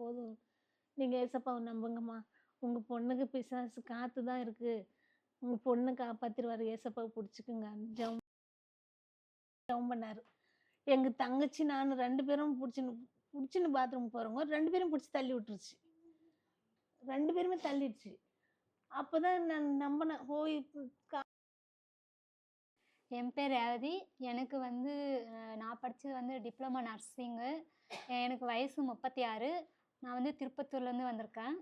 போதும். நீங்கள் ஏசப்பாவை நம்புங்கம்மா. உங்கள் பொண்ணுக்கு பிசாசு காற்று தான் இருக்குது உங்கள் பொண்ணை காப்பாற்றிடுவார் ஏசப்பாவை பிடிச்சிக்குங்க. ஜவு ஜவு பண்ணார். எங்கள் தங்கச்சி நான் ரெண்டு பேரும் பிடிச்சின்னு பிடிச்சின்னு பாத்ரூம் போகிறவங்க ரெண்டு பேரும் பிடிச்சி தள்ளி விட்டுருச்சு. ரெண்டு பேருமே தள்ளிடுச்சு. அப்போ தான் நான் நம்பினேன் ஹோய் கா- என் பேர் ரேவதி எனக்கு வந்து நான் படித்தது வந்து டிப்ளமா நர்சிங்கு. எனக்கு வயசு முப்பத்தி ஆறு. நான் வந்து திருப்பத்தூர்லேருந்து வந்திருக்கேன்.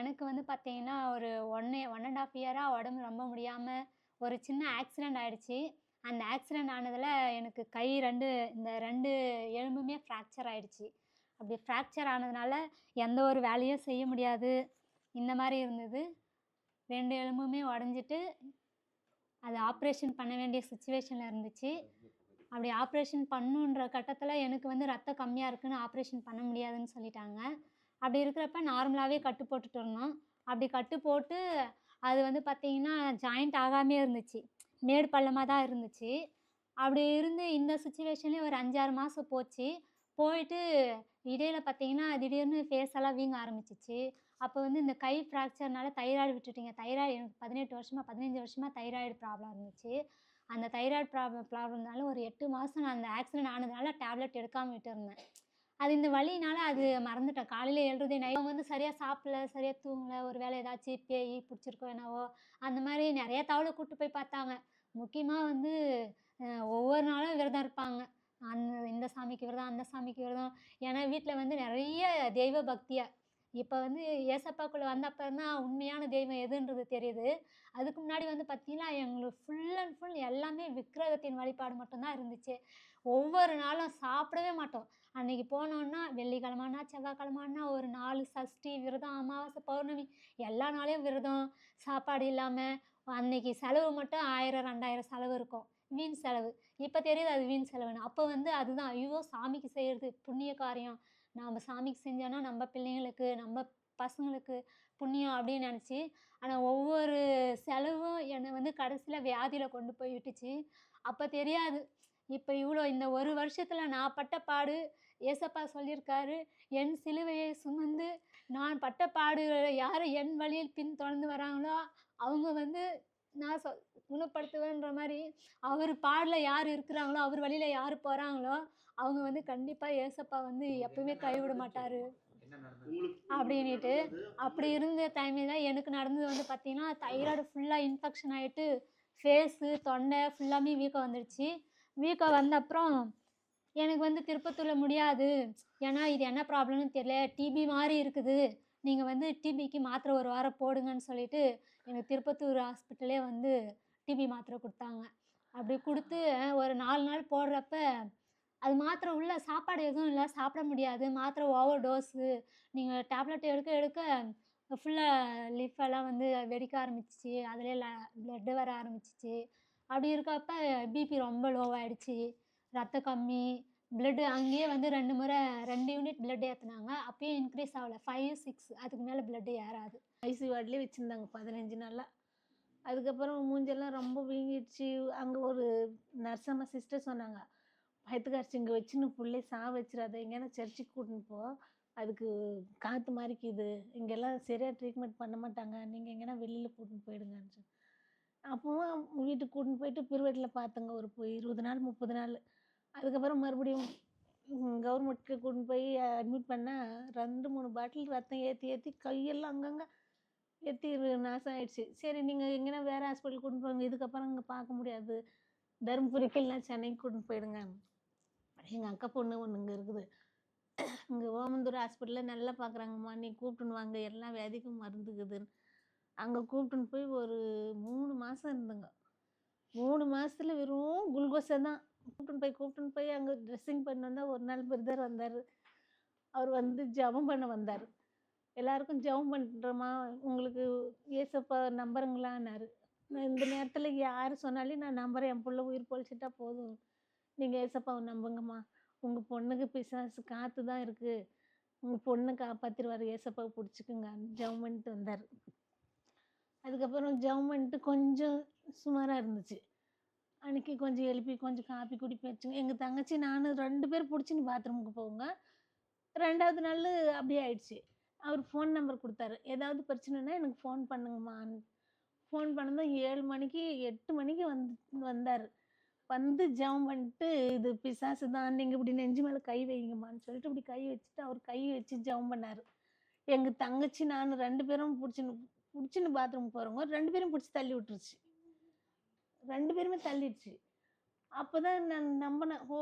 எனக்கு வந்து பார்த்தீங்கன்னா ஒரு ஒன் ஒன் அண்ட் ஆஃப் இயராக உடம்பு ரொம்ப முடியாமல் ஒரு சின்ன ஆக்சிடெண்ட் ஆகிடுச்சி அந்த ஆக்சிடெண்ட் ஆனதில் எனக்கு கை ரெண்டு இந்த ரெண்டு எலும்புமே ஃப்ராக்சர் ஆகிடுச்சி அப்படி ஃப்ராக்சர் ஆனதுனால எந்த ஒரு வேலையும் செய்ய முடியாது. இந்த மாதிரி இருந்தது. ரெண்டு எலும்புமே உடஞ்சிட்டு அது ஆப்ரேஷன் பண்ண வேண்டிய சுச்சுவேஷனில் இருந்துச்சு. அப்படி ஆப்ரேஷன் பண்ணுன்ற கட்டத்தில் எனக்கு வந்து ரத்தம் கம்மியாக இருக்குன்னு ஆப்ரேஷன் பண்ண முடியாதுன்னு சொல்லிட்டாங்க. அப்படி இருக்கிறப்ப நார்மலாகவே கட்டு போட்டுட்டு இருந்தோம். அப்படி கட்டு போட்டு அது வந்து பார்த்திங்கன்னா ஜாயிண்ட் ஆகாமே இருந்துச்சு. மேடு பள்ளமாக தான் இருந்துச்சு. அப்படி இருந்து இந்த சுச்சுவேஷன்லேயே ஒரு அஞ்சாறு மாதம் போச்சு. போயிட்டு இடையில பார்த்தீங்கன்னா திடீர்னு ஃபேஸ் எல்லாம் வீங்க ஆரம்பிச்சிச்சு. அப்போ வந்து இந்த கை ஃப்ராக்சர்னால தைராய்டு விட்டுட்டீங்க. தைராய்டு எனக்கு பதினெட்டு வருஷமாக பதினஞ்சு வருஷமாக தைராய்டு ப்ராப்ளம் இருந்துச்சு. அந்த தைராய்டு ப்ராப்ளம் ப்ராப்ளம்னால ஒரு எட்டு மாதம் நான் அந்த ஆக்சிடென்ட் ஆனதுனால டேப்லெட் எடுக்காமல் விட்டுருந்தேன். அது இந்த வழினால அது மறந்துட்டேன். காலையில் எழுறதே நைட் அவங்க வந்து சரியாக சாப்பிடல சரியாக தூங்கல ஒரு வேளை ஏதாச்சும் பேய் பிடிச்சிருக்கோ என்னவோ அந்த மாதிரி நிறைய தவளை கூப்பிட்டு போய் பார்த்தாங்க. முக்கியமாக வந்து ஒவ்வொரு நாளும் விரதம் இருப்பாங்க. அந்த இந்த சாமிக்கு விரதம் அந்த சாமிக்கு விரதம் ஏன்னா வீட்டில் வந்து நிறைய தெய்வ பக்தியை இப்போ வந்து ஏசப்பாக்குள்ளே வந்தப்போ தான் உண்மையான தெய்வம் எதுன்றது தெரியுது. அதுக்கு முன்னாடி வந்து பார்த்தீங்கன்னா எங்களுக்கு ஃபுல் அண்ட் ஃபுல் எல்லாமே விக்கிரகத்தின் வழிபாடு மட்டும்தான் இருந்துச்சு. ஒவ்வொரு நாளும் சாப்பிடவே மாட்டோம். அன்றைக்கி போனோன்னா வெள்ளிக்கிழமைனா செவ்வாய்க்கிழமைனா ஒரு நாலு சஷ்டி விரதம் அமாவாசை பௌர்ணமி எல்லா நாளையும் விரதம் சாப்பாடு இல்லாமல் அன்னைக்கு செலவு மட்டும் ஆயிரம் ரெண்டாயிரம் செலவு இருக்கும். வீண் செலவு. இப்போ தெரியுது அது வீண் செலவுன்னு. அப்போ வந்து அதுதான் ஐயோ சாமிக்கு செய்கிறது புண்ணிய காரியம் நாம் சாமிக்கு செஞ்சோன்னா நம்ம பிள்ளைங்களுக்கு நம்ம பசங்களுக்கு புண்ணியம் அப்படின்னு நினச்சி ஆனால் ஒவ்வொரு செலவும் என்னை வந்து கடைசியில் வியாதியில் கொண்டு போய் விட்டுச்சு. அப்போ தெரியாது. இப்போ இவ்வளோ இந்த ஒரு வருஷத்தில் நான் பட்ட பாடு ஏசப்பா சொல்லியிருக்காரு என் சிலுவையை சுமந்து நான் பட்ட பாடு யார் என் வழியில் பின் தொடர்ந்து வராங்களோ அவங்க வந்து நான் சொ குணப்படுத்துவேன்ற மாதிரி அவர் பாடலில் யார் இருக்கிறாங்களோ அவர் வழியில் யார் போகிறாங்களோ அவங்க வந்து கண்டிப்பாக ஏசப்பா வந்து எப்பவுமே கைவிட மாட்டார். அப்படின்னுட்டு அப்படி இருந்த டைமில் எனக்கு நடந்தது வந்து பார்த்தீங்கன்னா தைராய்டு ஃபுல்லாக இன்ஃபெக்ஷன் ஆகிட்டு ஃபேஸு தொண்டை ஃபுல்லாமே வீக்கம் வந்துடுச்சு வீக்கம் வந்த அப்புறம் எனக்கு வந்து திருப்பத்தூரில் முடியாது. ஏன்னா இது என்ன ப்ராப்ளம்னு தெரியல. டிபி மாதிரி இருக்குது. நீங்கள் வந்து டிபிக்கு மாத்திரை ஒரு வாரம் போடுங்கன்னு சொல்லிட்டு எங்கள் திருப்பத்தூர் ஹாஸ்பிட்டலே வந்து டிபி மாத்திரை கொடுத்தாங்க. அப்படி கொடுத்து ஒரு நாலு நாள் போடுறப்ப அது மாத்திரை உள்ள சாப்பாடு எதுவும் இல்லை சாப்பிட முடியாது. மாத்திரை ஓவர் டோஸு நீங்கள் டேப்லெட் எடுக்க எடுக்க ஃபுல்லாக லிஃபெல்லாம் வந்து வெடிக்க ஆரம்பிச்சிச்சு. அதிலே ல ப்ளட்டு வர ஆரம்பிச்சிச்சு. அப்படி இருக்கப்ப பிபி ரொம்ப லோவாகிடுச்சு ரத்தம் கம்மி பிளட்டு அங்கேயே வந்து ரெண்டு முறை ரெண்டு யூனிட் பிளட் ஏற்றுனாங்க அப்பயும் இன்க்ரீஸ் ஆகலை. ஃபைவ் சிக்ஸ் அதுக்கு மேலே பிளட்டு ஏறாது. ஐசி வார்ட்லேயே வச்சுருந்தாங்க பதினஞ்சு நாளாக அதுக்கப்புறம் மூஞ்செல்லாம் ரொம்ப வீங்கிடுச்சு. அங்கே ஒரு நர்சம்மா சிஸ்டர் சொன்னாங்க பயத்துக்காரச்சி இங்கே வச்சுன்னு பிள்ளை சா வச்சிடாத. எங்கேனா சர்ச்சுக்கு கூட்டின்னு போ. அதுக்கு காற்று மாறிக்குது. இங்கெல்லாம் சரியாக ட்ரீட்மெண்ட் பண்ண மாட்டாங்க. நீங்கள் எங்கேனா வெளியில் கூட்டின்னு போயிடுங்கன்னு அப்போவும் அப்பவும் வீட்டுக்கு கூட்டின்னு போயிட்டு பிறுவட்டில் பார்த்தங்க ஒரு இருபது நாள் முப்பது நாள். அதுக்கப்புறம் மறுபடியும் கவர்மெண்ட்டுக்கு கொண்டு போய் அட்மிட் பண்ணால் ரெண்டு மூணு பாட்டில் ரத்தம் ஏற்றி ஏற்றி கையெல்லாம் அங்கங்கே ஏற்றி நாசம் ஆயிடுச்சு சரி நீங்கள் எங்கேனா வேறு ஹாஸ்பிட்டல் கொண்டு போங்க. இதுக்கப்புறம் அங்கே பார்க்க முடியாது. தருமபுரிக்கு இல்லை சென்னைக்கு கொண்டு போயிடுங்க. எங்கள் அக்கா பொண்ணு ஒன்று இங்கே இருக்குது. இங்கே ஓமந்தூர் ஹாஸ்பிட்டலில் நல்லா பார்க்குறாங்கம்மா நீ கூப்பிட்டுன்னு வாங்க. எல்லா வியாதிக்கும் மருந்துக்குதுன்னு அங்கே கூப்பிட்டுன்னு போய் ஒரு மூணு மாதம் இருந்தேங்க. மூணு மாதத்துல வெறும் குளுக்கோஸை தான் கூப்பிட்டுன்னு போய் கூப்பிட்டுன்னு போய் அங்கே ட்ரெஸ்ஸிங் பண்ண வந்தால் ஒரு நாள் பிரதர் வந்தார். அவர் வந்து ஜெபம் பண்ண வந்தார். எல்லாருக்கும் ஜெபம் பண்ணுறோமா உங்களுக்கு ஏசப்பா நம்புறங்களான்னாரு நான் இந்த நேரத்தில் யார் சொன்னாலும் நான் நம்புறேன். என் பிள்ளை உயிர் பொழிச்சிட்டா போதும். நீங்கள் ஏசப்பாவை நம்புங்கம்மா. உங்கள் பொண்ணுக்கு பிசாசு காற்று தான் இருக்குது உங்கள் பொண்ணை காப்பாற்றிடுவார் ஏசப்பாவை பிடிச்சிக்குங்க. ஜெபம் பண்ணிட்டு வந்தார். அதுக்கப்புறம் ஜெபம் பண்ணிட்டு கொஞ்சம் சுமாராக இருந்துச்சு. அன்றைக்கி கொஞ்சம் எழுப்பி கொஞ்சம் காப்பி குடிப்பி வச்சுங்க. எங்கள் தங்கச்சி நானும் ரெண்டு பேர் பிடிச்சின்னு பாத்ரூமுக்கு போவோங்க. ரெண்டாவது நாள் அப்படியே ஆயிடுச்சு. அவர் ஃபோன் நம்பர் கொடுத்தாரு. ஏதாவது பிரச்சனைனா எனக்கு ஃபோன் பண்ணுங்கம்மான்னு ஃபோன் பண்ணதும் ஏழு மணிக்கு எட்டு மணிக்கு வந்து வந்தார். வந்து ஜெபம் பண்ணிட்டு இது பிசாசு தான். நீங்கள் இப்படி நெஞ்சு மேலே கை வைங்கம்மான்னு சொல்லிட்டு இப்படி கை வச்சுட்டு அவர் கை வச்சு ஜெபம் பண்ணார். எங்கள் தங்கச்சி நான் ரெண்டு பேரும் பிடிச்சின்னு பிடிச்சின்னு பாத்ரூம் போகிறவங்க ரெண்டு பேரும் பிடிச்சி தள்ளி விட்டுருச்சு. ரெண்டு பேருமே தள்ளிடுச்சு. அப்போ தான் நான் நம்பினேன் ஓ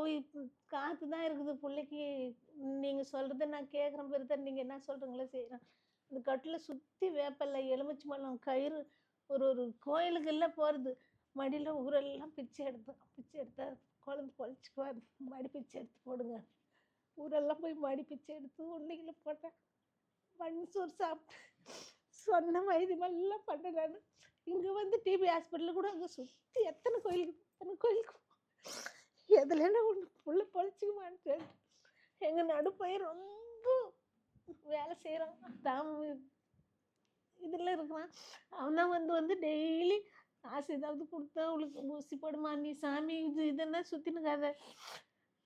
காற்று தான் இருக்குது பிள்ளைக்கு. நீங்கள் சொல்கிறத நான் கேட்குறேன் பெருத்தர் நீங்கள் என்ன சொல்கிறீங்களோ செய்கிறேன் இந்த கட்டில் சுற்றி வேப்பல்ல எலுமிச்சு மலம் கயிறு ஒரு ஒரு கோயிலுக்கெல்லாம் போகிறது மடியில் ஊரெல்லாம் பிச்சை எடுத்தோம் பிச்சை எடுத்தா குழந்தை பொழைச்சிக்குவார் மடி பிச்சை எடுத்து போடுங்க. ஊரெல்லாம் போய் மடி பிச்சை எடுத்து உண்டைகளை போட்டேன். மண் சோறு சாப்பிட்டு சொன்ன வைத்தியமெல்லாம் பண்ணேன் நான். இங்கே வந்து டிபி ஹாஸ்பிட்டலில் கூட அங்கே சுற்றி எத்தனை கோயிலுக்கு எத்தனை கோயிலுக்கு எதுல என்ன ஒன்று புள்ள பொழைச்சிக்குமான்னு சொல்லிட்டு எங்கள் நடுப்பைய ரொம்ப வேலை செய்கிறான் தாம இதில் இருக்கிறான். அவன்தான் வந்து வந்து டெய்லி காசு ஏதாவது கொடுத்தா அவளுக்கு ஊசி போடுமா நீ சாமி இது இதெல்லாம் சுற்றினு கதை.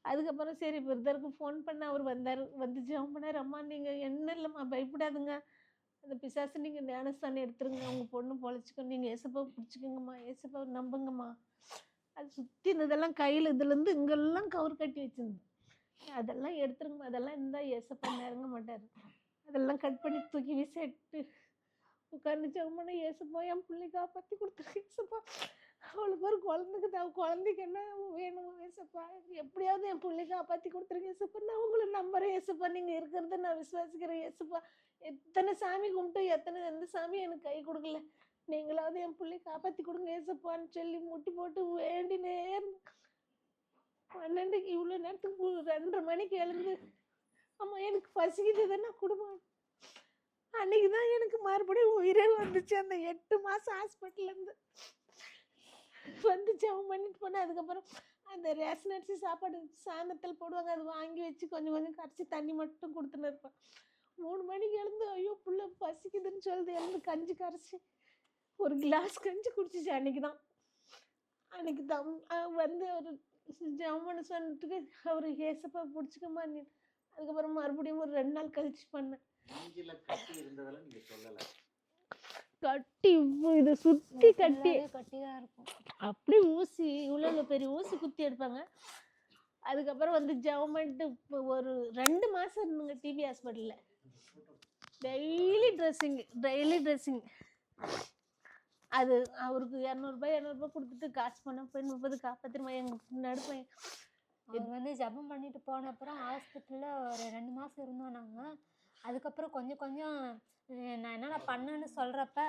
அதுக்கப்புறம் சரி பிரதருக்கு ஃபோன் பண்ண அவர் வந்தார். வந்து ஜெபம் பண்ணார் அம்மா நீங்கள் என்ன இல்லைம்மா பயப்படாதுங்க. அந்த பிசாசு நீங்கள் ஞானஸ்தானம் எடுத்துருங்க. உங்கள் பொண்ணு பொழைச்சிக்கணும் நீங்கள் ஏசப்பா பிடிச்சிக்கோங்கம்மா. ஏசப்பா நம்புங்கம்மா. அது சுற்றி இருந்ததெல்லாம் கையில் இதுலேருந்து இங்கெல்லாம் கவர் கட்டி வச்சிருந்தேன் அதெல்லாம் எடுத்துருங்க. அதெல்லாம் இருந்தால் ஏசப்பா நெருங்க மாட்டார். அதெல்லாம் கட் பண்ணி தூக்கி வீசிட்டு உட்காந்து ஜெபம் ஏசப்பா என் பிள்ளை காப்பாற்றி கொடுத்துருக்கேன் ஏசப்பா அவ்வளோ பேர் குழந்தைக்கு தான் குழந்தைக்கு என்ன வேணும் ஏசப்பா எப்படியாவது என் பிள்ளை காப்பாற்றி கொடுத்துருங்க ஏசப்பா நான் உங்களை நம்புறேன் ஏசப்பா நீங்கள் இருக்கிறத நான் விசுவாசிக்கிறேன் ஏசப்பா எத்தனை சாமி கும்பிட்டு எத்தனை எந்த சாமி எனக்கு கை கொடுக்கல. நீங்களாவது என் பிள்ளை காப்பாற்றி கொடுங்க ஏசப்பான்னு சொல்லி முட்டி போட்டு வேண்டினே இருந்தேன் பன்னெண்டுக்கு இவ்வளோ நேரத்துக்கு ரெண்டரை மணிக்கு எழுந்து அம்மா எனக்கு பசிக்குதுன்னா குடும்பம் அன்னைக்கு தான் எனக்கு மறுபடியும் உயிரே வந்துச்சு. அந்த எட்டு மாதம் ஹாஸ்பிட்டல்லேருந்து வந்து ஜெபம் பண்ணிட்டு போனேன். அதுக்கப்புறம் அந்த ரேஷன் அரிசி சாப்பாடு சாயந்தரத்தில் போடுவாங்க. அது வாங்கி வச்சு கொஞ்சம் கொஞ்சம் கரைச்சி தண்ணி மட்டும் கொடுத்துன்னு இருப்பேன். மூணு மணிக்கு எழுந்து ஐயோ புள்ள பசிக்குதுன்னு சொல்லுது எழுந்து கஞ்சி கரைச்சி ஒரு கிளாஸ் கஞ்சி குடிச்சிச்சு அன்றைக்கி தான். அன்றைக்கி தம் வந்து ஒரு ஜம்மனு சொன்னதுக்கு அவர் ஏசப்பா பிடிச்சிக்கமா நீ அதுக்கப்புறம் மறுபடியும் ஒரு ரெண்டு நாள் கழிச்சு பண்ணேன். நெஞ்சில கட்டி இது சுற்றி கட்டி கட்டி. தான் இருக்கும். அப்படி ஊசி இவ்வளோ பெரிய ஊசி குத்தி எடுப்பாங்க. அதுக்கப்புறம் வந்து ஜவமெண்ட்டு ஒரு ரெண்டு மாதம் இருந்துங்க டிபி ஹாஸ்பிட்டலில் டெய்லி ட்ரெஸ்ஸிங் டெய்லி ட்ரெஸ்ஸிங் அது அவருக்கு இரநூறுபா இரநூறுபா கொடுத்துட்டு காசு பண்ண போய் முப்பது காப்பாத்திரமா எங்கள் நடுப்பேன் அவர் வந்து ஜெபம் பண்ணிட்டு போன அப்புறம் ஹாஸ்பிட்டலில் ஒரு ரெண்டு மாதம் இருந்தோம் நாங்கள் அதுக்கப்புறம் கொஞ்சம் கொஞ்சம் நான் என்னென்ன பண்ணேன்னு சொல்கிறப்ப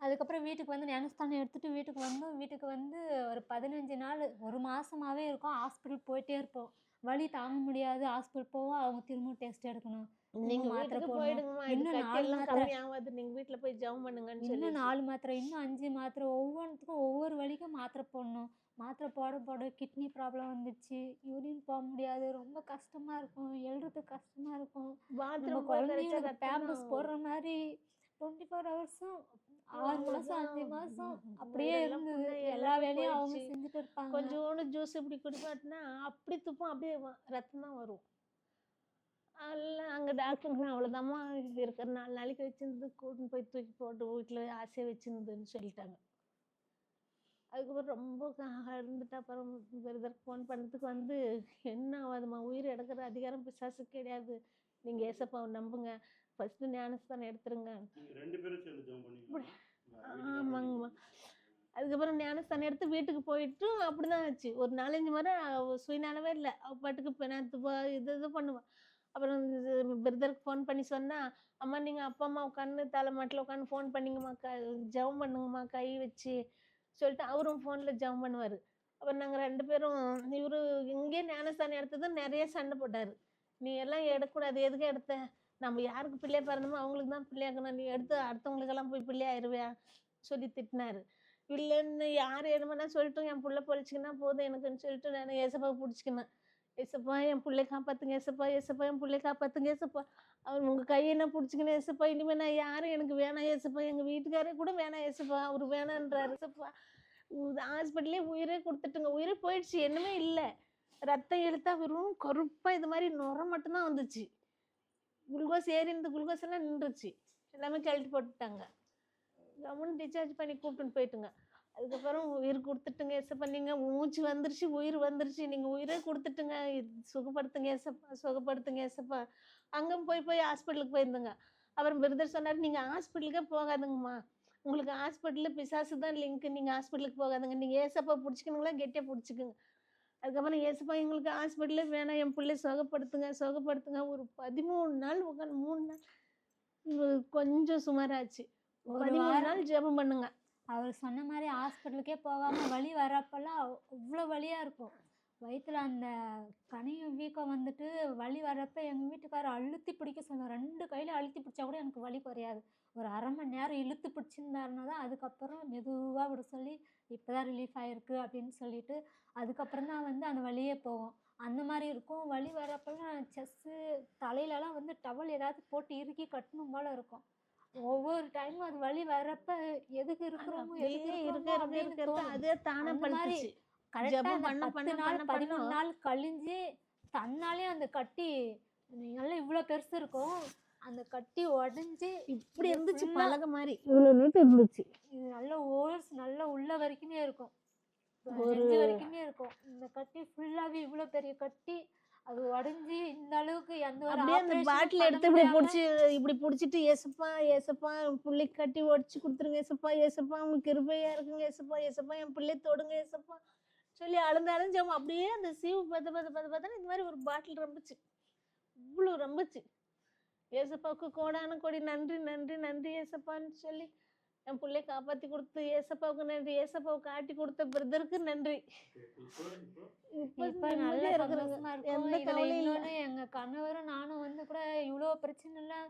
அதுக்கப்புறம் வீட்டுக்கு வந்து ஞானஸ்தானம் எடுத்துகிட்டு வீட்டுக்கு வந்தோம். வீட்டுக்கு வந்து ஒரு பதினஞ்சு நாள் ஒரு மாதமாகவே இருக்கும். ஹாஸ்பிட்டல் போயிட்டே இருப்போம். வலி தாங்க முடியாது. ஹாஸ்பிட்டல் போவோம் அவங்க திரும்ப டெஸ்ட் எடுக்கணும். நீங்க மாத்திரை. போயிடுங்கம்மா. இன்னும் நாலு மாத்திரை. ஆகாது. நீங்க வீட்டுல போய் ஜெபம் பண்ணுங்கன்னு சொல்லி நாலு மாத்திரை இன்னும் அஞ்சு மாத்திரை. ஒவ்வொன்றுத்துக்கும் ஒவ்வொரு வலிக்கும் மாத்திரை போடணும். மாத்திரை போட போட கிட்னி ப்ராப்ளம் வந்துச்சு யூரின் போக முடியாது. ரொம்ப கஷ்டமா இருக்கும். எழுதுறதுக்கு கஷ்டமா இருக்கும். நம்ம குழந்தைங்களுக்கு பேம்பஸ் போடுற மாதிரி டுவெண்ட்டி ஃபோர் ஹவர்ஸும் ஆறு மாசம் அஞ்சு மாசம் அப்படியே இருந்தது. எல்லா வேலையும் அவங்க. செஞ்சுட்டு இருப்பாங்க. கொஞ்சோண்டு ஜூஸ் இப்படி குடிப்பாட்டினா அப்படி துப்பம் அப்படியே ரத்தம் தான் வரும். எல்லாம் அங்கே டாக்டருங்கண்ணா அவ்வளோதாம்மா இருக்கிற நாலு நாளைக்கு வச்சிருந்து கூட்டின்னு போய் தூக்கி போட்டு வீட்டில் ஆசையாக வச்சிருந்ததுன்னு சொல்லிட்டாங்க. அதுக்கப்புறம் ரொம்ப இருந்துட்டு அப்புறம் பிரதர் ஃபோன் பண்ணதுக்கு வந்து என்ன ஆகாதும்மா உயிர் எடுக்கிற அதிகாரம் பிசாசுக்கு கிடையாது. நீங்கள் ஏசப்பாவை நம்புங்க. ஃபஸ்ட்டு ஞானஸ்தானம் எடுத்துருங்க. ஆமாங்கம்மா. அதுக்கப்புறம் ஞானஸ்தானம் எடுத்து வீட்டுக்கு போயிட்டு அப்படிதான் ஆச்சு. ஒரு நாலஞ்சு முறை அவ சுயநலவே இல்லை. அவ பாட்டுக்கு போ இது இது பண்ணுவான் அப்புறம் பிரதருக்கு ஃபோன் பண்ணி சொன்னா அம்மா நீங்கள் அப்பா அம்மா உட்காந்து தலை மாட்டில் உட்காந்து ஃபோன் பண்ணிங்கம்மா. க ஜெபம் பண்ணுங்கம்மா. கை வச்சு சொல்லிட்டு அவரும் ஃபோனில் ஜம் பண்ணுவார். அப்புறம் நாங்கள் ரெண்டு பேரும் இவரு இங்கே ஞானஸ்தானம் எடுத்ததும் நிறைய சண்டை போட்டார். நீ எல்லாம் எடுக்கக்கூடாது எதுக்கு எடுத்த? நம்ம யாருக்கு பிள்ளையை பிறந்தோமோ அவங்களுக்கு தான் பிள்ளையாக்கணும் நீ எடுத்து அடுத்தவங்களுக்கெல்லாம் போய் பிள்ளையாயிருவியா சொல்லி திட்டினார். இல்லைன்னு யார் என்னமோனா சொல்லிட்டு என் பிள்ளை பொழிச்சிக்கினா போதும் எனக்குன்னு சொல்லிட்டு நான் ஏசப்பா பிடிச்சிக்கினேன். ஏசப்பா என் பிள்ளை காப்பாத்துங்க ஏசப்பா ஏசப்பா என் பிள்ளை காப்பாத்துங்க ஏசப்பா. அவர் உங்கள் கையென்ன பிடிச்சிக்கினேன் ஏசப்பா இனிமேல் நான் யாரும் எனக்கு வேணாம் ஏசப்பா. எங்கள் வீட்டுக்காரே கூட வேணாம் ஏசப்பா. அவர் வேணான்றாரு ஏசப்பா. ஹாஸ்பிட்டலே உயிரே கொடுத்துட்டுங்க. உயிரே போயிடுச்சு என்னமே இல்லை. ரத்தம் இழுத்தா வெறும் கருப்பா இது மாதிரி நுர மட்டும்தான் வந்துச்சு. குளுக்கோஸ் ஏறி இருந்த குளுக்கோஸ் எல்லாம் நின்றுச்சு. எல்லாமே கழட்டி போட்டுட்டாங்க. கவர்மெண்ட் டிஸ்சார்ஜ் பண்ணி கூப்பிட்டுன்னு போயிட்டுங்க. அதுக்கப்புறம் உயிர் கொடுத்துட்டுங்க ஏசப்பா. நீங்க மூச்சு வந்துருச்சு உயிர் வந்துருச்சு. நீங்க உயிரே கொடுத்துட்டுங்க. சுகப்படுத்துங்க ஏசப்பா சுகப்படுத்துங்க ஏசப்பா. அங்கே போய் போய் ஹாஸ்பிட்டலுக்கு போயிருந்தோங்க. அப்புறம் பிரதர் சொன்னார் நீங்க ஹாஸ்பிட்டலுக்கே போகாதுங்கம்மா. உங்களுக்கு ஹாஸ்பிட்டலில் பிசாசு தான் லிங்க். நீங்கள் ஹாஸ்பிட்டலுக்கு போகாதுங்க. நீங்கள் ஏசப்பா பிடிச்சிக்கணுங்களா? கெட்டியாக பிடிச்சிக்குங்க. அதுக்கப்புறம் ஏசப்பா எங்களுக்கு ஹாஸ்பிட்டலே வேணாம். என் பிள்ளை சுகப்படுத்துங்க சுகப்படுத்துங்க. ஒரு பதிமூணு நாள் உட்காந்து மூணு நாள். கொஞ்சம் சுமாராச்சு. பதிமூணு நாள் ஜெபம் பண்ணுங்க. அவர் சொன்ன மாதிரி ஹாஸ்பிட்டலுக்கே போகாமல் வலி வர்றப்பெல்லாம் அவ்வளோ வலியாக இருக்கும். வயிற்றில் அந்த கனியும் வீக்கம் வந்துட்டு வலி வர்றப்ப எங்கள் வீட்டுக்காரர் அழுத்தி பிடிக்க சொன்னார். ரெண்டு கையில் அழுத்தி பிடிச்சா கூட எனக்கு வலி குறையாது. ஒரு அரை மணி நேரம் இழுத்து பிடிச்சிருந்தாருனா தான் அதுக்கப்புறம் மெதுவாக விட சொல்லி இப்போ தான் ரிலீஃப் ஆகிருக்கு அப்படின்னு சொல்லிட்டு அதுக்கப்புறம் தான் வந்து அந்த வழியே போகும். அந்த மாதிரி இருக்கும். வலி வர்றப்பெல்லாம் செஸ்ஸு தலையிலலாம் வந்து டவல் ஏதாவது போட்டு இறுக்கி கட்டணும் போல் இருக்கும். ஒவ்வொரு டைமும் அது வலி வரப்ப எதுக்கு இருக்கிறோமோ எதுக்கு இருக்கிறோமோ. அதே தானே படுத்துச்சு கரெக்டாக பத்து நாள் பதிமூணு. நாள் கழிஞ்சு தன்னாலே அந்த கட்டி நல்லா இவ்வளோ பெருசு இருக்கும். அந்த கட்டி உடஞ்சி இப்படி இருந்துச்சு பலகை மாதிரி. இவ்வளோ நீட்டு இருந்துச்சு. இது நல்ல ஹோல்ஸ் நல்ல உள்ள வரைக்குமே இருக்கும். வரைக்குமே இருக்கும். இந்த கட்டி ஃபுல்லாவே இவ்வளோ பெரிய கட்டி அது உடஞ்சி இந்த அளவுக்கு எந்த ஒரு அப்படியே அந்த பாட்டில் எடுத்து இப்படி பிடிச்சி இப்படி பிடிச்சிட்டு ஏசப்பா ஏசப்பா என் பிள்ளை கட்டி உடச்சி கொடுத்துருங்க ஏசப்பா ஏசப்பா உங்களுக்கு கிருபையா இருக்குங்க ஏசப்பா ஏசப்பா என் பிள்ளை தொடுங்க ஏசப்பா சொல்லி அழுந்து அழுஞ்சோம் அப்படியே அந்த சீவு பார்த்து பார்த்து பார்த்து பார்த்தா இந்த மாதிரி ஒரு பாட்டில் ரம்பிச்சு. இவ்வளோ ரம்பிச்சு. ஏசப்பாவுக்கு கோடான கோடி நன்றி நன்றி நன்றி ஏசப்பான்னு சொல்லி என் பிள்ளை காப்பாற்றி கொடுத்து ஏசப்பாவுக்கு நன்றி ஏசப்பாவை காட்டி கொடுத்த பிரதருக்கு நன்றி. இப்போ நல்ல சந்தோஷமா இருக்கும். எங்க கணவரும் நானும் வந்து கூட இவ்வளோ பிரச்சனை இல்லை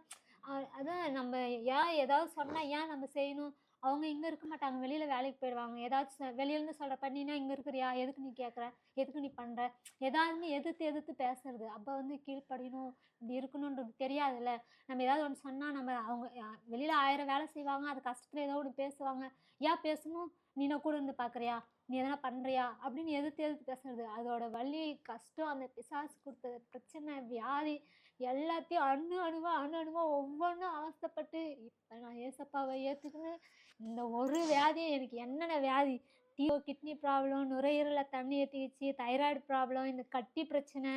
அதான் நம்ம ஏன் ஏதாவது சொன்னா ஏன் நம்ம செய்யணும்? அவங்க இங்கே இருக்க மாட்டாங்க. வெளியில் வேலைக்கு போயிடுவாங்க. ஏதாச்சும் வெளியிலேருந்து சொல்கிற சொல்ற பண்ணினா இருக்கிறியா? எதுக்கு நீ கேட்குற எதுக்கு நீ பண்ணுற ஏதாவது எதிர்த்து எதிர்த்து பேசுறது. அப்போ வந்து கீழ்ப்படியணும். இப்படி இருக்கணுன்றது தெரியாதுல்ல. நம்ம ஏதாவது ஒன்று சொன்னால் நம்ம அவங்க வெளியில் ஆயிரம் வேலை செய்வாங்க. அது கஷ்டத்தில் ஏதோ ஒன்று பேசுவாங்க. ஏன் பேசணும்? நீ கூட இருந்து பார்க்குறியா நீ எதனா பண்ணுறியா அப்படின்னு எதிர்த்து எதிர்த்து பேசுறது. அதோட வலி கஷ்டம் அந்த பிசாசு கொடுத்த பிரச்சனை வியாதி எல்லாத்தையும் அணு அணுவாக அணு அணுவாக ஒவ்வொன்றும் அவஸ்தப்பட்டு இப்போ நான் ஏசப்பாவை ஏற்றுக்குன்னு இந்த ஒரு வியாதியும் எனக்கு என்னென்ன வியாதி டிஓ கிட்னி ப்ராப்ளம் நுரையீரலில் தண்ணி ஏற்றிக்கிச்சு தைராய்டு ப்ராப்ளம் இந்த கட்டி பிரச்சனை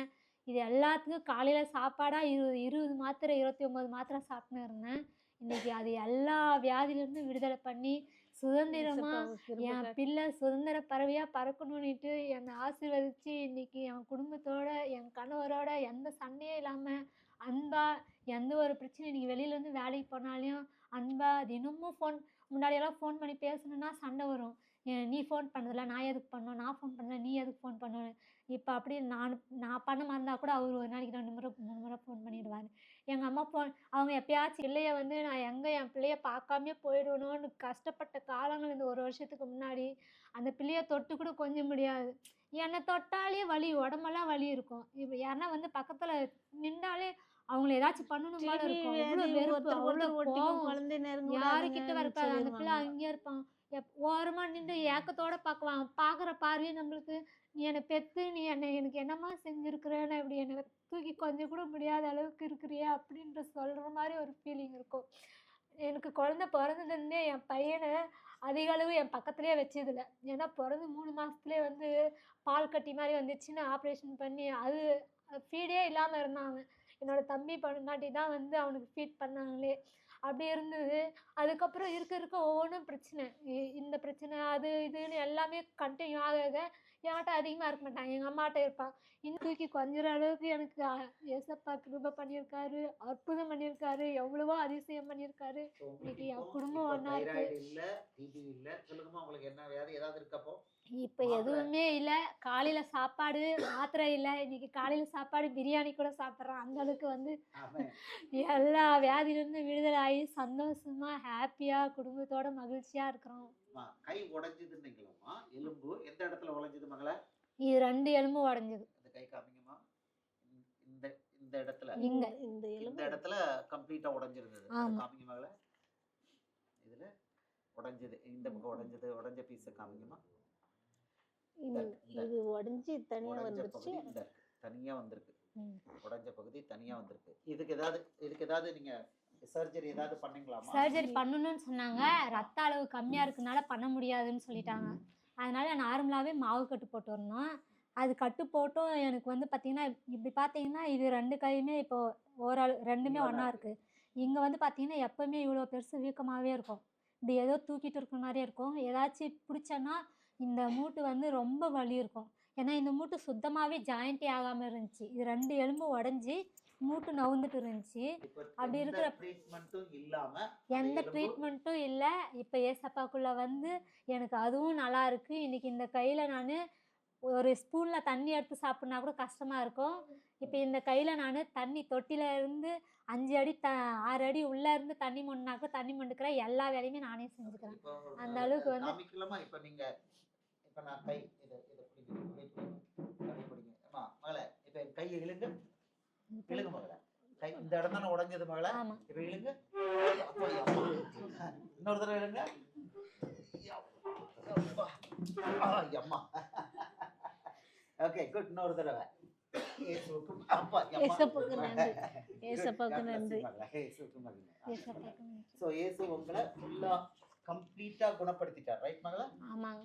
இது எல்லாத்துக்கும் காலையில் சாப்பாடாக இருபது இருபது மாத்திரை இருபத்தி ஒம்பது மாத்திரை சாப்பிட்டுன்னு இருந்தேன் இன்னைக்கு அது எல்லா வியாதியிலேருந்து விடுதலை பண்ணி சுதந்திரமா ஏசப்பாவுக்கு கிருபை என். பிள்ளை சுதந்திர பறவையா பறக்கணும்னுட்டு என்னை ஆசீர்வதிச்சு இன்னைக்கு என் குடும்பத்தோட என் கணவரோட எந்த சண்டையும் இல்லாம அன்பா எந்த ஒரு பிரச்சனை இன்னைக்கு வெளியில இருந்து வேலைக்கு போனாலையும் அன்பா தினமும் ஃபோன் முன்னாடியெல்லாம் ஃபோன் பண்ணி பேசணுன்னா சண்டை வரும். நீ ஃபோன் பண்ணதில்ல நான் எதுக்கு பண்ணணும்? நான் ஃபோன் பண்ணல நீ எதுக்கு ஃபோன் பண்ணணும்? இப்போ அப்படி நான் நான் பண்ண மறந்தால் கூட அவர் ஒரு நாளைக்கு ரெண்டு முறை மூணு முறை ஃபோன் பண்ணிடுவாரு. எங்கள் அம்மா ஃபோன் அவங்க எப்பயாச்சும் பிள்ளைய வந்து நான் எங்கே என் பிள்ளைய பார்க்காமே போயிடணும்னு கஷ்டப்பட்ட காலங்கள் இந்த ஒரு வருஷத்துக்கு முன்னாடி அந்த பிள்ளைய தொட்டு கூட கொஞ்சம் முடியாது. என்னை தொட்டாலே வலி உடம்பெல்லாம் வலி இருக்கும். இப்போ யாருன்னா வந்து பக்கத்தில் நின்றாலே அவங்கள ஏதாச்சும் பண்ணணும் போல இருக்கும். அவ்வளோ வியாதி வெறுப்பு ஒருத்தருக்கு அவ்வளோ ஒருத்தர் ஒட்டிக்கும் கோவம். யாருக்கிட்ட இருப்பாங்க அந்த பிள்ளை. அங்கேயே இருப்பான். எப் ஓரமாக நின்று ஏக்கத்தோட பார்க்குவான். பார்க்குற பார்வையே நம்மளுக்கு நீ என்னை பெத்து நீ என்னை எனக்கு என்னம்மா செஞ்சுருக்குறேன்னு இப்படி என்னை தூக்கி கொஞ்சம் கூட முடியாத அளவுக்கு இருக்கிறியே அப்படின்ற சொல்கிற மாதிரி ஒரு ஃபீலிங் இருக்கும். எனக்கு குழந்த பிறந்ததுலேருந்தே என் பையனை அதிக அளவு என் பக்கத்துலேயே வச்சதில்ல. ஏன்னா பிறந்து மூணு மாதத்துலேயே வந்து பால் கட்டி மாதிரி வந்துச்சுன்னு ஆப்ரேஷன் பண்ணி அது ஃபீடே இல்லாமல் இருந்தாங்க என்னோட தம்பி பண்ணாட்டி தான் வந்து அவனுக்கு ஃபீட் பண்ணாங்களே. அப்படி இருந்தது. அதுக்கப்புறம் இருக்க இருக்க ஒவ்வொன்றும் பிரச்சனை. இந்த பிரச்சனை அது இதுன்னு எல்லாமே கண்டினியூ ஆக என்கிட்ட அதிகமாக இருக்க மாட்டான். எங்கள் அம்மாட்ட இருப்பான். இன்னும் தூக்கி கொஞ்சிற அளவுக்கு எனக்கு ஏசப்பா கிருபை பண்ணியிருக்காரு. அற்புதம் பண்ணியிருக்காரு. எவ்வளவோ அதிசயம் பண்ணியிருக்காரு. இன்னைக்கு என் குடும்பம் ஒண்ணா இருக்கு. இப்போ. எதுவுமே இல்லை. காலையில் சாப்பாடு மாத்திரை இல்லை. இன்னைக்கு காலையில் சாப்பாடு பிரியாணி கூட சாப்பிட்றேன் அந்த அளவுக்கு வந்து எல்லா வியாதியிலேருந்து விடுதலை ஆகி சந்தோஷமா ஹாப்பியாக குடும்பத்தோட மகிழ்ச்சியாக இருக்கிறோம். கை உடைஞ்சதுன்னீங்களம்மா. எலும்பு எந்த இடத்துல உடைஞ்சது மகளே? இது ரெண்டு எலும்பு உடஞ்சது. அந்த கை காமிங்கம்மா. இந்த- இந்த இந்த இடத்துல. இங்க. இந்த இந்த எலும்பு இடத்துல கம்ப்ளீட்டா உடைஞ்சிருந்தது. காமிங்க மகளே. இதுல உடைஞ்சது. இந்த பக்கம் உடைஞ்சது. உடைஞ்ச பீஸை காமிங்கம்மா. இந்த- இந்த- இது உடஞ்சி தனியாக வந்துருச்சு. பகுதி இந்த இருக்கு. தனியா வந்திருக்கு. உடைஞ்ச பகுதி தனியா வந்திருக்கு. இதுக்கு ஏதாவது இதுக்கு ஏதாவது நீங்க சர்ஜரி ஏதாவது பண்ணீங்களாமா சர்ஜரி பண்ணணும்னு சொன்னாங்க. ரத்த அளவு கம்மியாக இருக்கனால பண்ண முடியாதுன்னு சொல்லிட்டாங்க. அதனால நார்மலாகவே மாவு கட்டு போட்டு வரணும். அது கட்டு போட்டும் எனக்கு வந்து பார்த்தீங்கன்னா இப்படி பார்த்தீங்கன்னா இது ரெண்டு கையுமே இப்போ ஓரளவு ரெண்டுமே ஒன்றா இருக்குது இங்கே வந்து பார்த்தீங்கன்னா எப்போவுமே இவ்வளோ பெருசு வீக்கமாகவே இருக்கும். இப்படி ஏதோ தூக்கிட்டு இருக்கிற மாதிரியே இருக்கும். ஏதாச்சும் பிடிச்சேன்னா இந்த மூட்டு வந்து ரொம்ப வலி இருக்கும். ஏன்னா இந்த மூட்டு சுத்தமாகவே ஜாயிண்டே ஆகாமல் இருந்துச்சு. இது ரெண்டு எலும்பு உடஞ்சி மூட்டு நவுந்துட்டு இருந்துச்சு. அப்படி இருக்கிற- ட்ரீட்மெண்ட்டும் இல்லாம எந்த ட்ரீட்மெண்ட்டும் இல்லை. இப்போ ஏசப்பாக்குள்ள வந்து எனக்கு அதுவும் நல்லா இருக்கு. இன்னைக்கு இந்த கையில் நான் ஒரு ஸ்பூனில் தண்ணி எடுத்து சாப்பிட்னா கூட கஷ்டமாக இருக்கும். இப்போ இந்த கையில் நான் தண்ணி தொட்டில இருந்து அஞ்சு அடி த ஆறு அடி உள்ளே இருந்து தண்ணி மொண்டினா கூட தண்ணி மொண்டுக்கிறேன் எல்லா வேலையுமே நானே செஞ்சுக்கிறேன். அந்த அளவுக்கு வந்து- இப்ப நீங்க இப்ப நான் கை இத இத பிடிங்க இப்படி பிடிங்க. அப்படி பிடிங்க. அம்மா மகளே இப்ப என் கையை இழுங்க இழுங்க மகளே. கை இந்த இடம் தானே உடைஞ்சது மகளே. இப்ப இழுங்க. இன்னொரு தடவை இழுங்க. அம்மா. ஓகே குட் இன்னொரு தடவை. கம்ப்ளீட்டா குணப்படுத்திட்டார். ரைட் மகளா? ஆமாங்க.